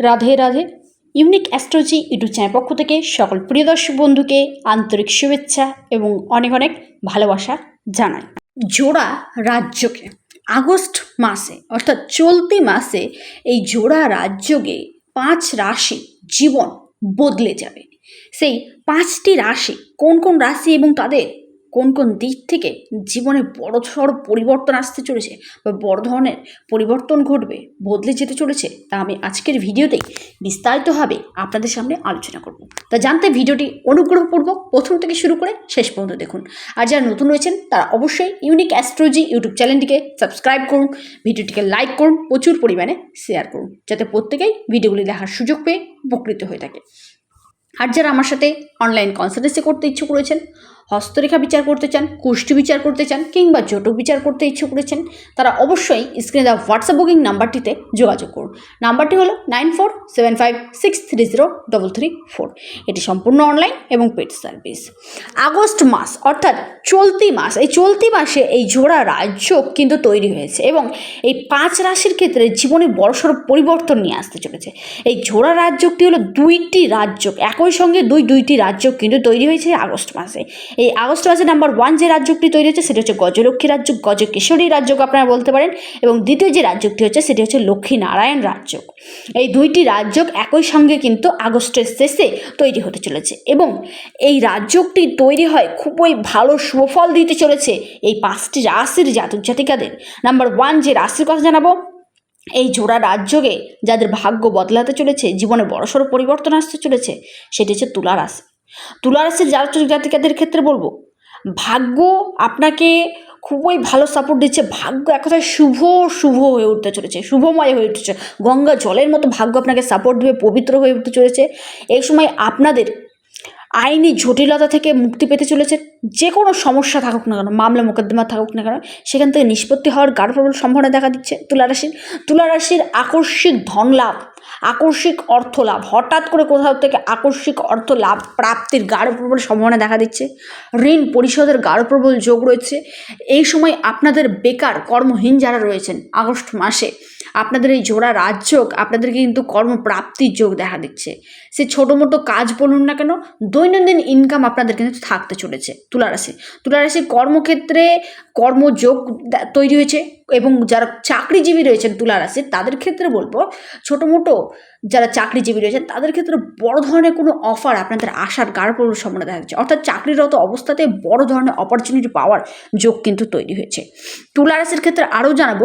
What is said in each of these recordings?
Radhe Radhe. Unique astrology YouTube channel পক্ষ থেকে সকল প্রিয় দর্শক বন্ধুকে আন্তরিক শুভেচ্ছা এবং অনেক অনেক ভালোবাসা জানাই। জোড়া রাজ্যকে আগস্ট মাসে অর্থাৎ চলতি মাসে এই জোড়া রাজ্যকে পাঁচ রাশি জীবন বদলে যাবে। সেই পাঁচটি রাশি কোন কোন রাশি এবং তাদের কোন কোন দিক থেকে জীবনে বড় সড় পরিবর্তন আসতে চলেছে বা বড় ধরনের পরিবর্তন ঘটবে, বদলে যেতে চলেছে, তা আমি আজকের ভিডিওতে বিস্তারিতভাবে আপনাদের সামনে আলোচনা করব। তা জানতে ভিডিওটি অনুগ্রহপূর্বক প্রথম থেকে শুরু করে শেষ পর্যন্ত দেখুন। আর যারা নতুন রয়েছেন, তারা অবশ্যই ইউনিক অ্যাস্ট্রোলজি ইউটিউব চ্যানেলটিকে সাবস্ক্রাইব করুন, ভিডিওটিকে লাইক করুন, প্রচুর পরিমাণে শেয়ার করুন, যাতে প্রত্যেকেই ভিডিওগুলি দেখার সুযোগ পেয়ে উপকৃত হয়ে থাকে। আর যারা আমার সাথে অনলাইন কনসালটেন্সি করতে ইচ্ছুক রয়েছেন হস্তরেখা বিচার করতে চান কুষ্টি বিচার করতে চান, কিংবা জটক বিচার করতে ইচ্ছুক রয়েছেন, তারা অবশ্যই স্ক্রিনে দেওয়া হোয়াটসঅ্যাপ বুকিং নাম্বারটিতে যোগাযোগ করুন। নাম্বারটি হলো nine four seven five six three zero double three four এটি সম্পূর্ণ অনলাইন এবং পেড সার্ভিস আগস্ট মাস, অর্থাৎ চলতি মাস, এই চলতি মাসে এই জোড়া রাজ্য কিন্তু তৈরি হয়েছে এবং এই পাঁচ রাশির ক্ষেত্রে জীবনে বড়সড় পরিবর্তন নিয়ে আসতে চলেছে। এই জোড়া রাজ্যটি হলো দুইটি রাজ্য একই সঙ্গে দুই, দুইটি রাজ্য কিন্তু তৈরি হয়েছে আগস্ট মাসে। এই আগস্ট মাসে নাম্বার ওয়ান যে রাজ্যটি তৈরি হচ্ছে, সেটি হচ্ছে গজলক্ষ্মী রাজ্য, গজকেশরী রাজ্য আপনারা বলতে পারেন। এবং দ্বিতীয় যে রাজ্যটি হচ্ছে, সেটি হচ্ছে লক্ষ্মীনারায়ণ রাজ্য। এই দুইটি রাজ্য একই সঙ্গে কিন্তু আগস্টের শেষে তৈরি হতে চলেছে। এবং এই রাজ্যটি তৈরি হয়, খুবই ভালো সুফল দিতে চলেছে এই পাঁচটি রাশির জাতক জাতিকাদের। নাম্বার ওয়ান যে রাশির কথা জানাব, এই জোড়া রাজ্যকে যাদের ভাগ্য বদলাতে চলেছে, জীবনে বড়সড় পরিবর্তন আসতে চলেছে, সেটি হচ্ছে তুলা রাশি। তুলা রাশির জাতক জাতিকাদের ক্ষেত্রে বলব, ভাগ্য আপনাকে খুবই ভালো সাপোর্ট দিচ্ছে, ভাগ্য এক কথায় শুভ শুভ হয়ে উঠতে চলেছে, শুভময় হয়ে উঠেছে, গঙ্গা জলের মতো ভাগ্য আপনাকে সাপোর্ট দেবে, পবিত্র হয়ে উঠতে চলেছে। এই সময় আপনাদের আইনি জটিলতা থেকে মুক্তি পেতে চলেছে যে কোনো সমস্যা থাকুক না কেন, মামলা মোকদ্দমা থাকুক না কেন, সেখান থেকে নিষ্পত্তি হওয়ার গাঢ় প্রবল সম্ভাবনা দেখা দিচ্ছে তুলারাশির তুলারাশির আকস্মিক ধন লাভ আকস্মিক অর্থ লাভ হঠাৎ করে কোথাও থেকে আকস্মিক অর্থ লাভ প্রাপ্তির গাঢ় প্রবল সম্ভাবনা দেখা দিচ্ছে। ঋণ পরিশোধের গাঢ় প্রবল যোগ রয়েছে। এই সময় আপনাদের বেকার কর্মহীন যারা রয়েছেন আগস্ট মাসে আপনাদের এই জোড়া রাজ্য আপনাদেরকে কিন্তু কর্মপ্রাপ্তির যোগ দেখা দিচ্ছে। সে ছোটো মোটো কাজ বলুন না কেন, দৈনন্দিন ইনকাম আপনাদের কিন্তু থাকতে চলেছে তুলারাশি। তুলারাশি কর্মক্ষেত্রে কর্মযোগ তৈরি হয়েছে এবং যারা চাকরিজীবী রয়েছেন তুলারাশির, তাদের ক্ষেত্রে বলব ছোটো মোটো যারা চাকরিজীবী রয়েছেন, তাদের ক্ষেত্রে বড় ধরনের কোনো অফার আপনাদের আসার গাঢ় সম্ভাবনা দেখা যাচ্ছে অর্থাৎ চাকরিরত অবস্থাতে বড় ধরনের অপরচুনিটি পাওয়ার যোগ কিন্তু তৈরি হয়েছে। তুলারাশির ক্ষেত্রে আরও জানাব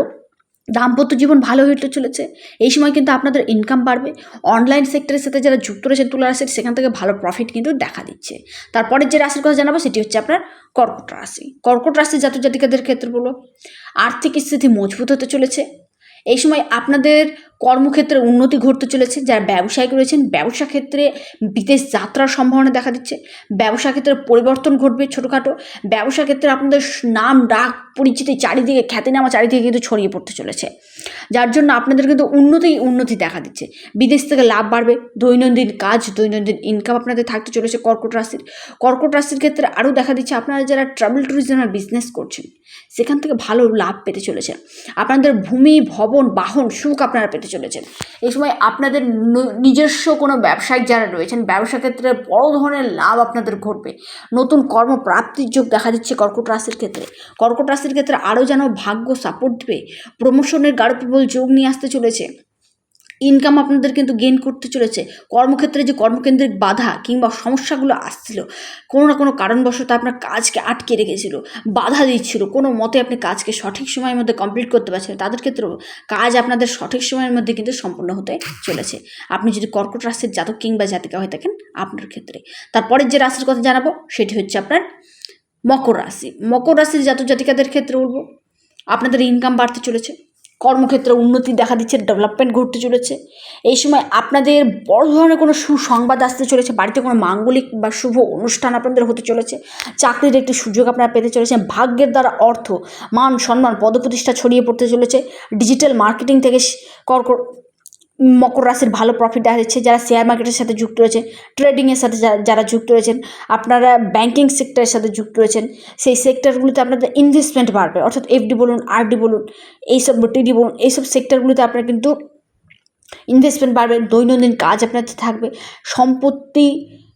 দাম্পত্য জীবন ভালো হতে চলেছে। এই সময় কিন্তু আপনাদের ইনকাম বাড়বে। অনলাইন সেক্টরের সাথে যারা যুক্ত রয়েছে তুলা রাশির সেখান থেকে ভালো প্রফিট কিন্তু দেখা দিচ্ছে। তারপরে যে রাশির কথা জানাব, সেটি হচ্ছে আপনার কর্কট রাশি। কর্কট রাশি জাতক জাতিকাদের ক্ষেত্রে বলো, আর্থিক স্থিতি মজবুত হতে চলেছে। এই সময় আপনাদের কর্মক্ষেত্রে উন্নতি ঘটতে চলেছে, যারা ব্যবসায়িক রয়েছেন, ব্যবসা ক্ষেত্রে বিদেশ যাত্রার সম্ভাবনা দেখা দিচ্ছে, ব্যবসা ক্ষেত্রে পরিবর্তন ঘটবে ছোটোখাটো, ব্যবসা ক্ষেত্রে আপনাদের নাম, ডাক, পরিচিতি চারিদিকে, খ্যাতিনামা চারিদিকে কিন্তু ছড়িয়ে পড়তে চলেছে। যার জন্য আপনাদের কিন্তু উন্নতি উন্নতি দেখা দিচ্ছে। বিদেশ থেকে লাভ বাড়বে, দৈনন্দিন কাজ, দৈনন্দিন ইনকাম আপনাদের থাকতে চলেছে কর্কট রাশির। কর্কট রাশির ক্ষেত্রে আরও দেখা দিচ্ছে আপনারা যারা ট্রাভেল ট্যুরিজমের বিজনেস করছেন, সেখান থেকে ভালো লাভ পেতে চলেছে। আপনাদের ভূমি, ভবন, বাহন সুখ আপনারা পেতে চলেছেন। এই সময় আপনাদের নিজস্ব কোনো ব্যবসায়িক যারা রয়েছেন, ব্যবসা ক্ষেত্রে বড় ধরনের লাভ আপনাদের ঘটবে। নতুন কর্মপ্রাপ্তির যোগ দেখা দিচ্ছে কর্কট রাশির ক্ষেত্রে। কর্কট রাশির ক্ষেত্রে আরও যেন ভাগ্য সাপোর্ট দেবে। প্রমোশনের গাঢ় প্রবল যোগ নিয়ে আসতে চলেছে। ইনকাম আপনাদের কিন্তু গেইন করতে চলেছে। কর্মক্ষেত্রে যে কর্মকেন্দ্রিক বাধা কিংবা সমস্যাগুলো আসছিল, কোনো না কোনো কারণবশত আপনার কাজকে আটকে রেখেছিল, বাধা দিচ্ছিল, কোনো মতে আপনি কাজকে সঠিক সময়ের মধ্যে কমপ্লিট করতে পারছেন তাদের ক্ষেত্রেও কাজ আপনাদের সঠিক সময়ের মধ্যে কিন্তু সম্পূর্ণ হতে চলেছে। আপনি যদি কর্কট রাশির জাতক কিংবা জাতিকা হয়ে থাকেন আপনার ক্ষেত্রে। তারপরের যে রাশির কথা জানাব, সেটি হচ্ছে আপনার মকর রাশি। মকর রাশির জাতক জাতিকাদের ক্ষেত্রে বলব, আপনাদের ইনকাম বাড়তে চলেছে। কর্মক্ষেত্রে উন্নতি দেখা দিচ্ছে ডেভেলপমেন্ট ঘটতে চলেছে। এই সময় আপনাদের বড় ধরনের কোনো সুসংবাদ আসতে চলেছে? বাড়িতে কোনো মাঙ্গলিক বা শুভ অনুষ্ঠান আপনাদের হতে চলেছে? চাকরির একটি সুযোগ আপনারা পেতে চলেছেন। ভাগ্যের দ্বারা অর্থ, মান, সম্মান, পদপ্রতিষ্ঠা ছড়িয়ে পড়তে চলেছে। ডিজিটাল মার্কেটিং থেকে কর্কট মকর রাশির ভালো প্রফিট যাচ্ছে যারা শেয়ার মার্কেটের সাথে যুক্ত রয়েছে ট্রেডিংয়ের সাথে যারা যুক্ত রয়েছেন, আপনারা ব্যাঙ্কিং সেক্টরের সাথে যুক্ত রয়েছেন, সেই সেক্টরগুলিতে আপনাদের ইনভেস্টমেন্ট বাড়বে, অর্থাৎ এফডি বলুন আরডি বলুন, এইসব টিডি বলুন, এইসব সেক্টরগুলিতে আপনারা কিন্তু ইনভেস্টমেন্ট বাড়বে, দৈনন্দিন কাজ আপনাদের থাকবে, সম্পত্তি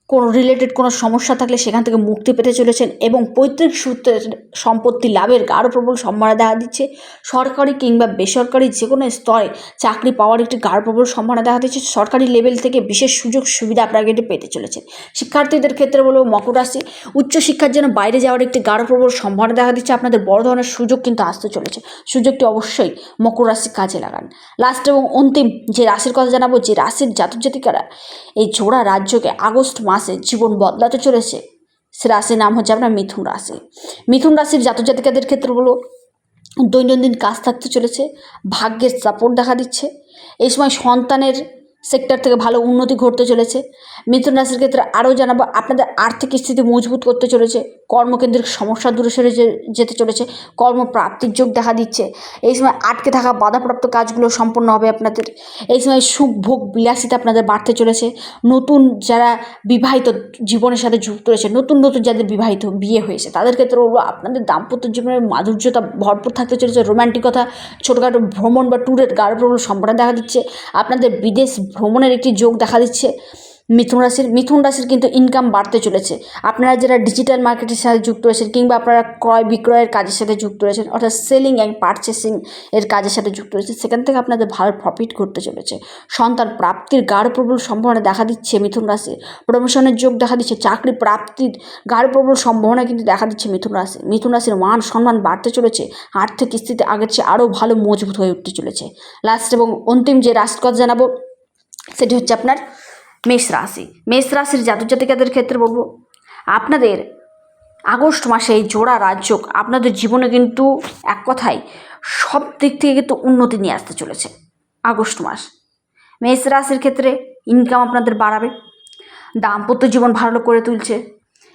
কোনো রিলেটেড কোনো সমস্যা থাকলে সেখান থেকে মুক্তি পেতে চলেছেন এবং পৈতৃক সূত্রে সম্পত্তি লাভের গাঢ় প্রবল সম্ভাবনা দেখা দিচ্ছে। সরকারি কিংবা বেসরকারি যে কোনো স্তরে চাকরি পাওয়ার একটি গাঢ় প্রবল সম্ভাবনা দেখা দিচ্ছে। সরকারি লেভেল থেকে বিশেষ সুযোগ সুবিধা আপনারা কিন্তু পেতে চলেছেন। শিক্ষার্থীদের ক্ষেত্রে বলব মকর রাশি উচ্চশিক্ষার জন্য বাইরে যাওয়ার একটি গাঢ় প্রবল সম্ভাবনা দেখা দিচ্ছে। আপনাদের বড় ধরনের সুযোগ কিন্তু আসতে চলেছে। সুযোগটি অবশ্যই মকর রাশি কাজে লাগান। লাস্ট এবং অন্তিম যে রাশির কথা জানাব, যে রাশির জাতক জাতিকারা এই জোড়া রাজ্যকে আগস্ট মাসে জীবন বদলাতে চলেছে। সে রাশির নাম হচ্ছে আপনার মিথুন রাশি। মিথুন রাশির জাতজাতিকাদের ক্ষেত্রে বলো, দৈনন্দিন কাজ থাকতে চলেছে, ভাগ্যের সাপোর্ট দেখা দিচ্ছে। এই সময় সন্তানের সেক্টর থেকে ভালো উন্নতি ঘটতে চলেছে। মিথুন রাশির ক্ষেত্রে আরও জানাব, আপনাদের আর্থিক স্থিতি মজবুত করতে চলেছে, কর্মকেন্দ্রিক সমস্যা দূরে সরে যেতে চলেছে, কর্মপ্রাপ্তির যোগ দেখা দিচ্ছে। এই সময় আটকে থাকা বাধাপ্রাপ্ত কাজগুলো সম্পন্ন হবে আপনাদের। এই সময় সুখ, ভোগ, বিলাসিতা আপনাদের বাড়তে চলেছে। নতুন যারা বিবাহিত জীবনের সাথে যুক্ত রয়েছে, নতুন নতুন যাদের বিবাহিত বিয়ে হয়েছে, তাদের ক্ষেত্রে বলব, আপনাদের দাম্পত্য জীবনের মাধুর্যতা ভরপুর থাকতে চলেছে রোমান্টিকতা ছোটোখাটো ভ্রমণ বা ট্যুরের গাঢ় প্রবল সম্ভাবনা দেখা দিচ্ছে, আপনাদের বিদেশ ভ্রমণের একটি যোগ দেখা দিচ্ছে। মিথুন রাশির মিথুন রাশির কিন্তু ইনকাম বাড়তে চলেছে। আপনারা যারা ডিজিটাল মার্কেটের সাথে যুক্ত রয়েছেন কিংবা আপনারা ক্রয় বিক্রয়ের কাজের সাথে যুক্ত রয়েছেন, অর্থাৎ সেলিং অ্যান্ড পারচেসিং এর কাজের সাথে যুক্ত রয়েছে সেখান থেকে আপনাদের ভালো প্রফিট করতে চলেছে। সন্তান প্রাপ্তির গাঢ় প্রবল সম্ভাবনা দেখা দিচ্ছে মিথুন রাশি প্রমোশনের যোগ দেখা দিচ্ছে, চাকরি প্রাপ্তির গাঢ় প্রবল সম্ভাবনা কিন্তু দেখা দিচ্ছে মিথুন রাশি মিথুন রাশির মান সম্মান বাড়তে চলেছে, আর্থিক স্থিতি আগের চেয়ে আরও ভালো মজবুত হয়ে উঠতে চলেছে। লাস্ট এবং অন্তিম যে রাশির জানাব, সেটি হচ্ছে আপনার মেষ রাশি। মেষ রাশির জাতক জাতিকাদের ক্ষেত্রে বলব, আপনাদের আগস্ট মাসে এই জোড়া রাজ্য আপনাদের জীবনে কিন্তু এক কথায় সব দিক থেকে কিন্তু উন্নতি নিয়ে আসতে চলেছে আগস্ট মাস। মেষ রাশির ক্ষেত্রে ইনকাম আপনাদের বাড়াবে, দাম্পত্য জীবন ভালো করে তুলছে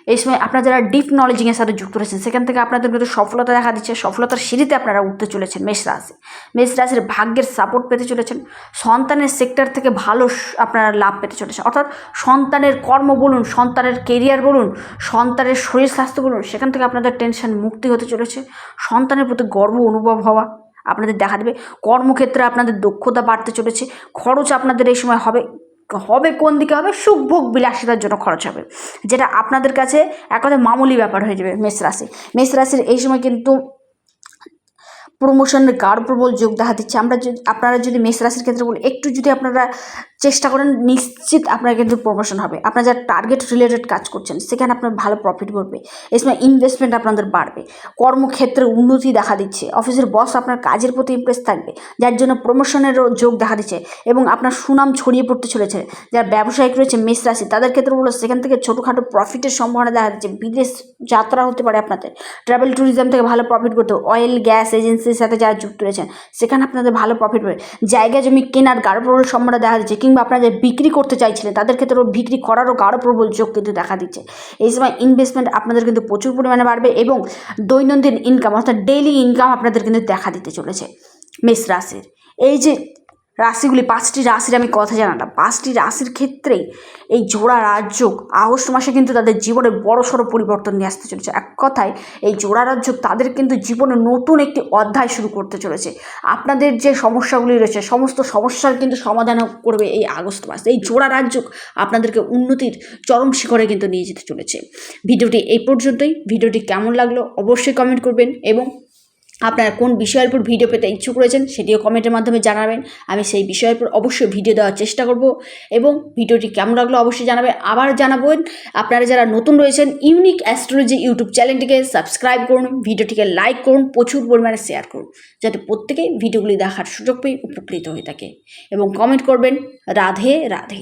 এই সময় আপনারা যারা ডিপ নলেজিংয়ের সাথে যুক্ত রয়েছেন, সেখান থেকে আপনাদের কিন্তু সফলতা দেখা দিচ্ছে। সফলতার সিঁড়িতে আপনারা উঠতে চলেছেন মেষ রাশি। মেষ রাশির ভাগ্যের সাপোর্ট পেতে চলেছেন। সন্তানের সেক্টর থেকে ভালো আপনারা লাভ পেতে চলেছেন। অর্থাৎ সন্তানের কর্ম বলুন, সন্তানের কেরিয়ার বলুন, সন্তানের শরীর স্বাস্থ্য বলুন, সেখান থেকে আপনাদের টেনশন মুক্তি হতে চলেছে। সন্তানের প্রতি গর্ব অনুভব হওয়া আপনাদের দেখা দেবে। কর্মক্ষেত্রে আপনাদের দক্ষতা বাড়তে চলেছে। খরচ আপনাদের এই সময় হবে হবে কোন দিকে হবে? সুখভোগ বিলাসিতার জন্য খরচ হবে। যেটা আপনাদের কাছে এক মামুলি ব্যাপার হয়ে যাবে মেষ রাশি। মেষ রাশির এই সময় কিন্তু প্রমোশনের গাঢ় প্রবল যোগ দেখা দিচ্ছে। আমরা যদি, আপনারা যদি মেষ রাশির ক্ষেত্রে বলি, একটু যদি আপনারা চেষ্টা করেন, নিশ্চিত আপনার কিন্তু প্রমোশন হবে। আপনারা যারা টার্গেট রিলেটেড কাজ করছেন, সেখানে আপনার ভালো প্রফিট করবে এই সময় ইনভেস্টমেন্ট আপনাদের বাড়বে। কর্মক্ষেত্রে উন্নতি দেখা দিচ্ছে। অফিসের বস আপনার কাজের প্রতি ইমপ্রেস থাকবে, যার জন্য প্রমোশনেরও যোগ দেখা দিচ্ছে এবং আপনার সুনাম ছড়িয়ে পড়তে চলেছে। যারা ব্যবসায়িক রয়েছে, মেষ রাশি, তাদের ক্ষেত্রে বলো, সেখান থেকে ছোটোখাটো প্রফিটের সম্ভাবনা দেখা যাচ্ছে বিদেশ যাত্রা হতে পারে আপনাদের। ট্রাভেল ট্যুরিজম থেকে ভালো প্রফিট করতে অয়েল গ্যাস এজেন্সির সাথে যারা যুক্ত রয়েছেন, সেখানে আপনাদের ভালো প্রফিট হবে জায়গা জমি কেনার গাঢ় প্রবল সম্ভাবনা দেখা দিচ্ছে কিংবা আপনারা যে বিক্রি করতে চাইছিলেন, তাদের ক্ষেত্রেও বিক্রি করারও গাঢ় প্রবল যোগ কিন্তু দেখা দিচ্ছে। এই সময় ইনভেস্টমেন্ট আপনাদের কিন্তু প্রচুর পরিমাণে বাড়বে এবং দৈনন্দিন ইনকাম অর্থাৎ ডেইলি ইনকাম আপনাদের কিন্তু দেখা দিতে চলেছে মেষ রাশির। এই যে রাশিগুলি, পাঁচটি রাশির আমি কথা জানালাম। পাঁচটি রাশির ক্ষেত্রেই এই জোড়া রাজ্য আগস্ট মাসে কিন্তু তাদের জীবনে বড় সড়ো পরিবর্তন নিয়ে আসতে চলেছে। এক কথায়, এই জোড়া রাজ্য তাদের কিন্তু জীবনে নতুন একটি অধ্যায় শুরু করতে চলেছে। আপনাদের যে সমস্যাগুলি রয়েছে, সমস্ত সমস্যার কিন্তু সমাধান করবে এই আগস্ট মাস। এই জোড়া রাজ্য আপনাদেরকে উন্নতির চরম শিখরে কিন্তু নিয়ে যেতে চলেছে। ভিডিওটি এই পর্যন্তই। ভিডিওটি কেমন লাগল অবশ্যই কমেন্ট করবেন এবং আপনারা কোন বিষয়ের উপর ভিডিও পেতে ইচ্ছুক রয়েছেন সেটিও কমেন্টের মাধ্যমে জানাবেন। আমি সেই বিষয়ের উপর অবশ্যই ভিডিও দেওয়ার চেষ্টা করব এবং ভিডিওটি কেমন লাগল অবশ্যই জানাবেন। আবার জানাবেন আপনারা যারা নতুন রয়েছেন ইউনিক অ্যাস্ট্রোলজি ইউটিউব চ্যানেলটিকে সাবস্ক্রাইব করুন ভিডিওটিকে লাইক করুন, প্রচুর পরিমাণে শেয়ার করুন, যাতে প্রত্যেকেই ভিডিওগুলি দেখার সুযোগ পেয়ে উপকৃত হয়ে থাকে। এবং কমেন্ট করবেন, রাধে রাধে।